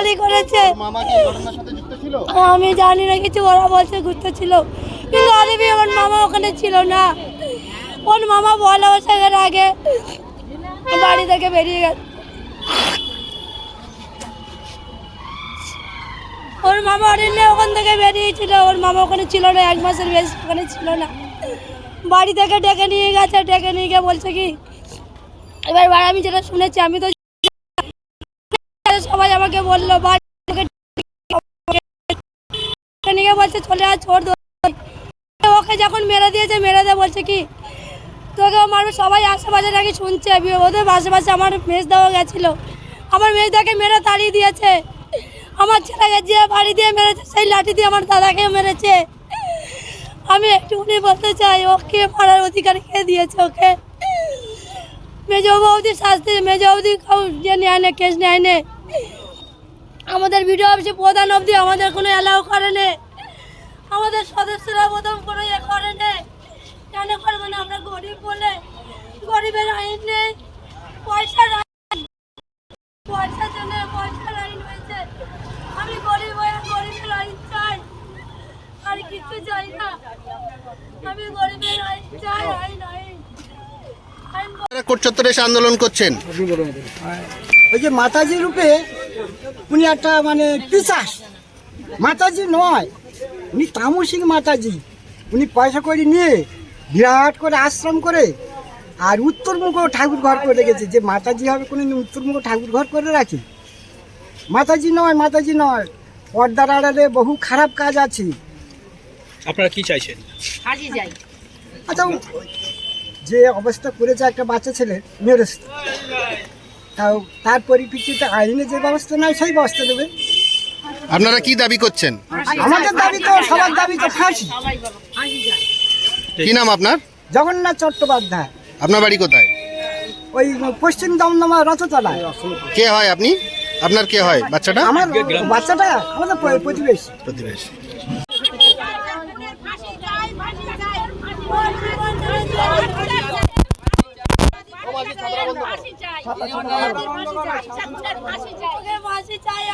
গালি করেছে। আমি জানি না কিছু ওরা বলছে ঘুরতে ছিল। কিন্তু আদেবি আমার মামা ওখানে ছিল না। ওর মামা বলা বসাকের আগে বাড়ি থেকে বেরিয়ে গেছে ওর মামা অরণ্যে ওখান থেকে বেরিয়েছিল। ওর মামা ওখানে ছিল না এক মাসের বেশি ওখানে ছিল না। বাড়ি থেকে ডেকে নিয়ে গেছে ডেকে নিয়ে গিয়ে বলছে কি এবার আমি যেটা শুনেছি আমি তো সবাই আমাকে বলল বলছে, চলে আয় ছোট ওকে যখন মেরে দিয়েছে, মেরে দিয়ে বলছে কি, তোকে মারবে, সবাই আশেপাশে নাকি শুনছে। ওদের আশেপাশে আমার মেজ দেওয়া গেছিল। আমার মেজদাকে মেরে তাড়িয়ে দিয়েছে। আমার ছেলেকে যে বাড়ি দিয়ে মেরেছে, সেই লাঠি দিয়ে আমার দাদাকে মেরেছে। আমি একটুখানি বলতে চাই ওকে মারার অধিকার কে দিয়েছে ওকে? মেজ বৌদি শাস্তি, মেজ বৌদি যে নেয় না, কেস নেয় না। আমাদের ভিডিও অফিসে প্রধান অবধি আমাদের কোনো অ্যালাউ করে না। আমাদের সদস্যরা প্রথম কোনো ইয়ে করে না। কেন করব না? আমরা গরিব বলে। গরিবের আইন নেই। পয়সার আইন পয়সার জন্য পয়সার আইন হয়েছে। আমি গরিব হয়ে গরিবের আইন চাই। আর কিছু চাই না। আমি গরিবের আইন চাই আইন আইন। চত্বরে এসে আন্দোলন করছেন। ওই যে মাতাজি রূপে উনি একটা মানে পিসাস। মাতাজি নয় উনি তামসিক মাতাজি। উনি পয়সা করে নিয়ে বিরাট করে আশ্রম করে আর উত্তরমুখ ঠাকুর ঘর করে রেখেছে। যে মাতাজি হবে কোনো উত্তরমুখ ঠাকুর ঘর করে রাখি? মাতাজি নয় মাতাজি নয় পর্দার আড়ালে বহু খারাপ কাজ আছে। আপনারা কি চাইছেন? আচ্ছা যে অবস্থা করেছে একটা বাচ্চা ছেলে মেরেছে। তাও তার পরিপ্রেক্ষিতে আইনে যে ব্যবস্থা নেয় সেই ব্যবস্থা দেবে। আপনারা কি দাবি করছেন? আমাদের দাবি তো সবার দাবি তো ফাঁসি। কি নাম আপনার? জগন্নাথ চট্টোপাধ্যায়। আপনার বাড়ি কোথায়? ওই পশ্চিম দমদমা রথতলায়। কে হয় আপনি? আপনার কে হয় বাচ্চাটা? আমার বাচ্চাটা আমাদের প্রতিবেশী। প্রতিবেশ। ফাঁসি চাই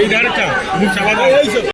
এই ধারটা মুখ চালা